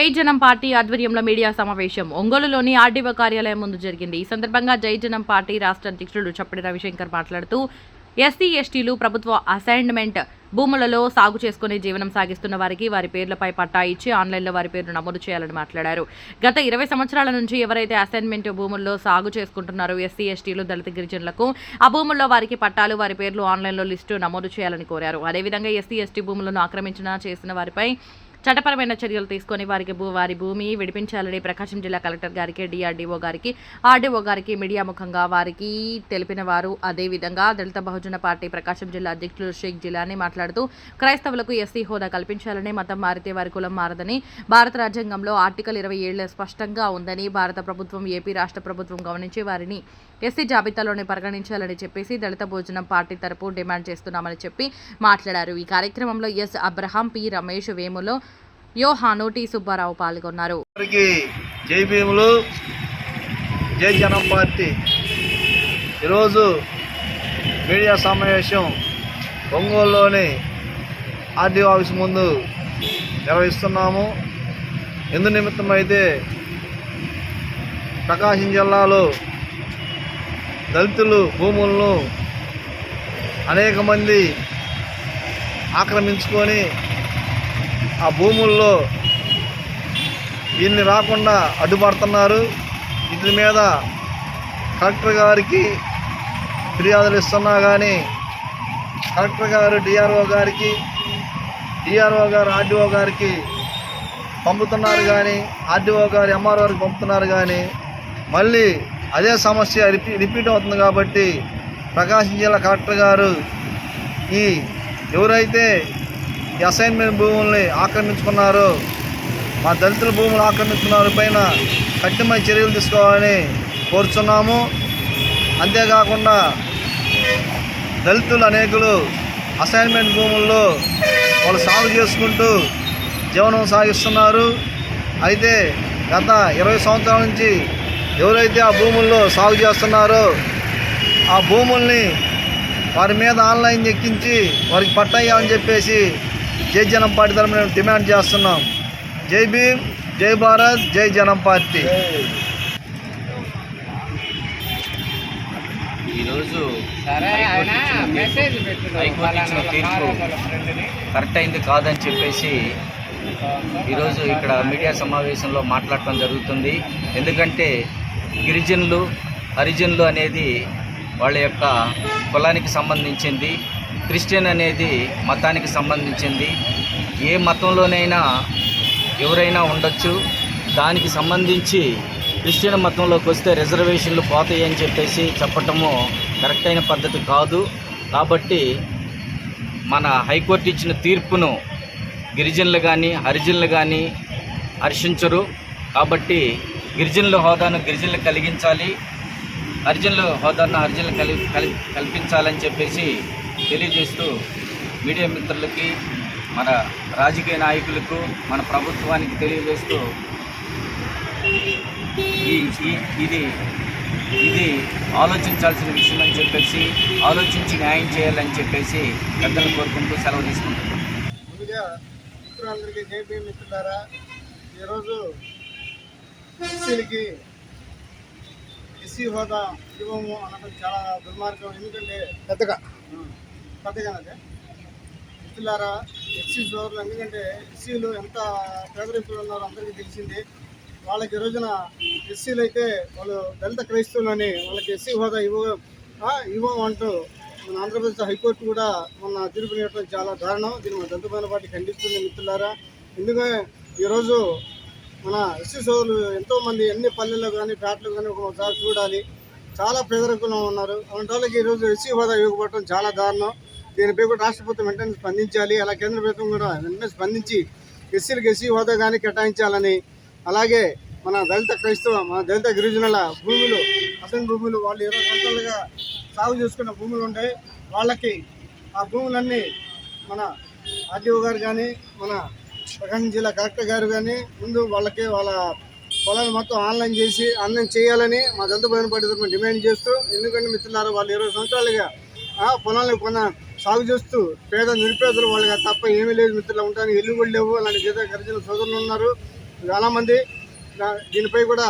జై జనం పార్టీ ఆధ్వర్యంలో మీడియా సమావేశం. ఒంగోలులోని ఆర్డీఓ కార్యాలయం ముందు జరిగింది. ఈ సందర్భంగా జై జనం పార్టీ రాష్ట్ర అధ్యక్షుడు చప్పటి రవిశంకర్ మాట్లాడుతూ ఎస్సీ ఎస్టీలు ప్రభుత్వ అసైన్మెంట్ భూములలో సాగు చేసుకుని జీవనం సాగిస్తున్న వారికి వారి పేర్లపై పట్టా ఇచ్చి ఆన్లైన్లో వారి పేరు నమోదు చేయాలని మాట్లాడారు. గత ఇరవై సంవత్సరాల నుంచి ఎవరైతే అసైన్మెంట్ భూముల్లో సాగు చేసుకుంటున్నారో ఎస్సీ ఎస్టీలు దళిత గిరిజనులకు ఆ భూముల్లో వారికి పట్టాలు వారి పేర్లు ఆన్లైన్లో లిస్టు నమోదు చేయాలని కోరారు. అదేవిధంగా ఎస్సీ ఎస్టీ భూములను ఆక్రమించిన చేసిన వారిపై చట్టపరమైన చర్యలు తీసుకొని వారికి భూ వారి భూమి విడిపించాలని ప్రకాశం జిల్లా కలెక్టర్ గారికి డిఆర్డీఓ గారికి ఆర్డీఓ గారికి మీడియా ముఖంగా వారికి తెలిపిన వారు అదేవిధంగా దళిత బహుజన పార్టీ ప్రకాశం జిల్లా అధ్యక్షులు షేక్ జిలాని మాట్లాడుతూ క్రైస్తవులకు ఎస్సీ హోదా కల్పించాలని మతం మారితే వారి కులం మారదని భారత రాజ్యాంగంలో ఆర్టికల్ ఇరవై ఏళ్ళ స్పష్టంగా ఉందని భారత ప్రభుత్వం ఏపీ రాష్ట్ర ప్రభుత్వం గమనించి వారిని ఎస్సీ జాబితాలోనే పరిగణించాలని చెప్పేసి దళిత భోజనం పార్టీ తరపు డిమాండ్ చేస్తున్నామని చెప్పి మాట్లాడారు. ఈ కార్యక్రమంలో ఎస్. Abraham P. రమేష్ వేములో యోహాను టి సుబ్బారావు పాల్గొన్నారు. జై భీములు జై జనం పార్టీ. ఈరోజు మీడియా సమావేశం ఒంగోలులోని ఆర్డీఓ ఆఫీస్ ముందు నిర్వహిస్తున్నాము. ఎందు నిమిత్తమైతే ప్రకాశం జిల్లాలో దళితులు భూములను అనేక మంది ఆక్రమించుకొని ఆ భూముల్లో దీన్ని రాకుండా అడ్డుపడుతున్నారు. వీటి మీద కలెక్టర్ గారికి ఫిర్యాదులు ఇస్తున్నా కానీ కలెక్టర్ గారు డిఆర్ఓ గారికి డిఆర్ఓ గారు ఆర్డీఓ గారికి పంపుతున్నారు కానీ ఆర్డీఓ గారు ఎంఆర్ఓ గారికి పంపుతున్నారు కానీ మళ్ళీ అదే సమస్య రిపీ రిపీట్ అవుతుంది కాబట్టి ప్రకాశం జిల్లా కలెక్టర్ గారు ఈ ఎవరైతే అసైన్మెంట్ భూముల్ని ఆక్రమించుకున్నారు. మా దళితుల భూములు ఆక్రమించుకున్నారు. పైన కఠినమైన చర్యలు తీసుకోవాలని కోరుచున్నాము. అంతేకాకుండా దళితులు అనేకులు అసైన్మెంట్ భూముల్లో వాళ్ళు సాగు చేసుకుంటూ జీవనం సాగిస్తున్నారు. అయితే గత ఇరవై సంవత్సరాల నుంచి ఎవరైతే ఆ భూముల్లో సాగు చేస్తున్నారో ఆ భూముల్ని వారి మీద ఆన్లైన్ ఎక్కించి వారికి పట్టయ్యాలని చెప్పేసి జై జనం పార్టీ తరఫున మేము డిమాండ్ చేస్తున్నాం. జై భీమ్ జై భారత్ జై జనం పార్టీ. ఈరోజు హైకోర్టు ఇచ్చిన తీర్పు- హైకోర్టు ఇచ్చిన తీర్పు కరెక్ట్ అయింది కాదని చెప్పేసి ఈరోజు ఇక్కడ మీడియా సమావేశంలో మాట్లాడటం జరుగుతుంది. ఎందుకంటే గిరిజనులు హరిజనులు అనేది వాళ్ళ యొక్క కులానికి సంబంధించింది. క్రిస్టియన్ అనేది మతానికి సంబంధించింది. ఏ మతంలోనైనా ఎవరైనా ఉండొచ్చు. దానికి సంబంధించి క్రిస్టియన్ మతంలోకి వస్తే రిజర్వేషన్లు పోతాయి అని చెప్పేసి చెప్పటము కరెక్ట్ అయిన పద్ధతి కాదు. కాబట్టి మన హైకోర్టు ఇచ్చిన తీర్పును గిరిజనులు కానీ హరిజనులు కానీ హర్షించరు. కాబట్టి గిరిజనుల హోదాను గిరిజనులు కలిగించాలి. హరిజనుల హోదాను హరిజనులు కలి కలి కల్పించాలని చెప్పేసి తెలియజేస్తూ మీడియా మిత్రులకి మన రాజకీయ నాయకులకు మన ప్రభుత్వానికి తెలియజేస్తూ ఈ ఇది ఇది ఆలోచించాల్సిన విషయం అని చెప్పేసి ఆలోచించి న్యాయం చేయాలని చెప్పేసి పెద్దలు కోరుకుంటూ సెలవు తీసుకుంటున్నాం. ముందుగా మిత్రులందరికీ జేపీ మిత్రులారా ఈరోజు ఎస్సీలకి ఎస్సీ హోదా ఇవ్వము అనడం చాలా దుర్మార్గం ఎందుకంటే పెద్దగా. పెద్దగా అదే మిత్రులారా ఎస్సీ సోదరులు ఎందుకంటే ఎస్సీలు ఎంత పేదరింపులు ఉన్నారో అందరికీ తెలిసింది. వాళ్ళకి ఈ రోజున ఎస్సీలు అయితే వాళ్ళు దళిత క్రైస్తవులని వాళ్ళకి ఎస్సీ హోదా ఇవ్వ ఇవ్వం అంటూ మన ఆంధ్రప్రదేశ్ హైకోర్టు కూడా మొన్న తీర్పు ఇవ్వడం చాలా దారుణం. దీన్ని మన దళితమైన పార్టీ ఖండిస్తుంది మిత్రులారా. ఎందుకంటే ఈరోజు మన ఎస్సీ సోదరులు ఎంతోమంది ఎన్ని పల్లెల్లో కానీ పేటలో కానీ ఒకసారి చూడాలి. చాలా పేదరికంలో ఉన్నారు. అలాంటి వాళ్ళకి ఈరోజు ఎస్సీ హోదా ఇవ్వకపోవడం చాలా దారుణం. దీనిపై కూడా రాష్ట్ర ప్రభుత్వం వెంటనే స్పందించాలి. అలా కేంద్ర ప్రభుత్వం కూడా వెంటనే స్పందించి ఎస్సీలకు ఎస్సీ హోదా కానీ కేటాయించాలని అలాగే మన దళిత క్రైస్తవ మన దళిత గిరిజనుల భూములు అసలు భూములు వాళ్ళు ఇరవై సంవత్సరాలుగా సాగు చేసుకున్న భూములు ఉంటాయి. వాళ్ళకి ఆ భూములన్నీ మన ఆర్టీఓ గారు కానీ మన ప్రకాశం జిల్లా కలెక్టర్ గారు కానీ ముందు వాళ్ళకి వాళ్ళ పొలాలు మొత్తం ఆన్లైన్ చేసి ఆన్లైన్ చేయాలని మా దళిత బయటపడి డిమాండ్ చేస్తూ ఎందుకంటే మిత్రులారా వాళ్ళు ఇరవై సంవత్సరాలుగా ఆ పొలాలను కొన్న సాగు చేస్తూ పేద నిరుపేదలు వాళ్ళకి తప్ప ఏమీ లేదు మిత్రులు ఉంటాను ఇల్లు కూడా లేవు. అలాంటి గీత గర్జన సోదరులు ఉన్నారు. చాలామంది దీనిపై కూడా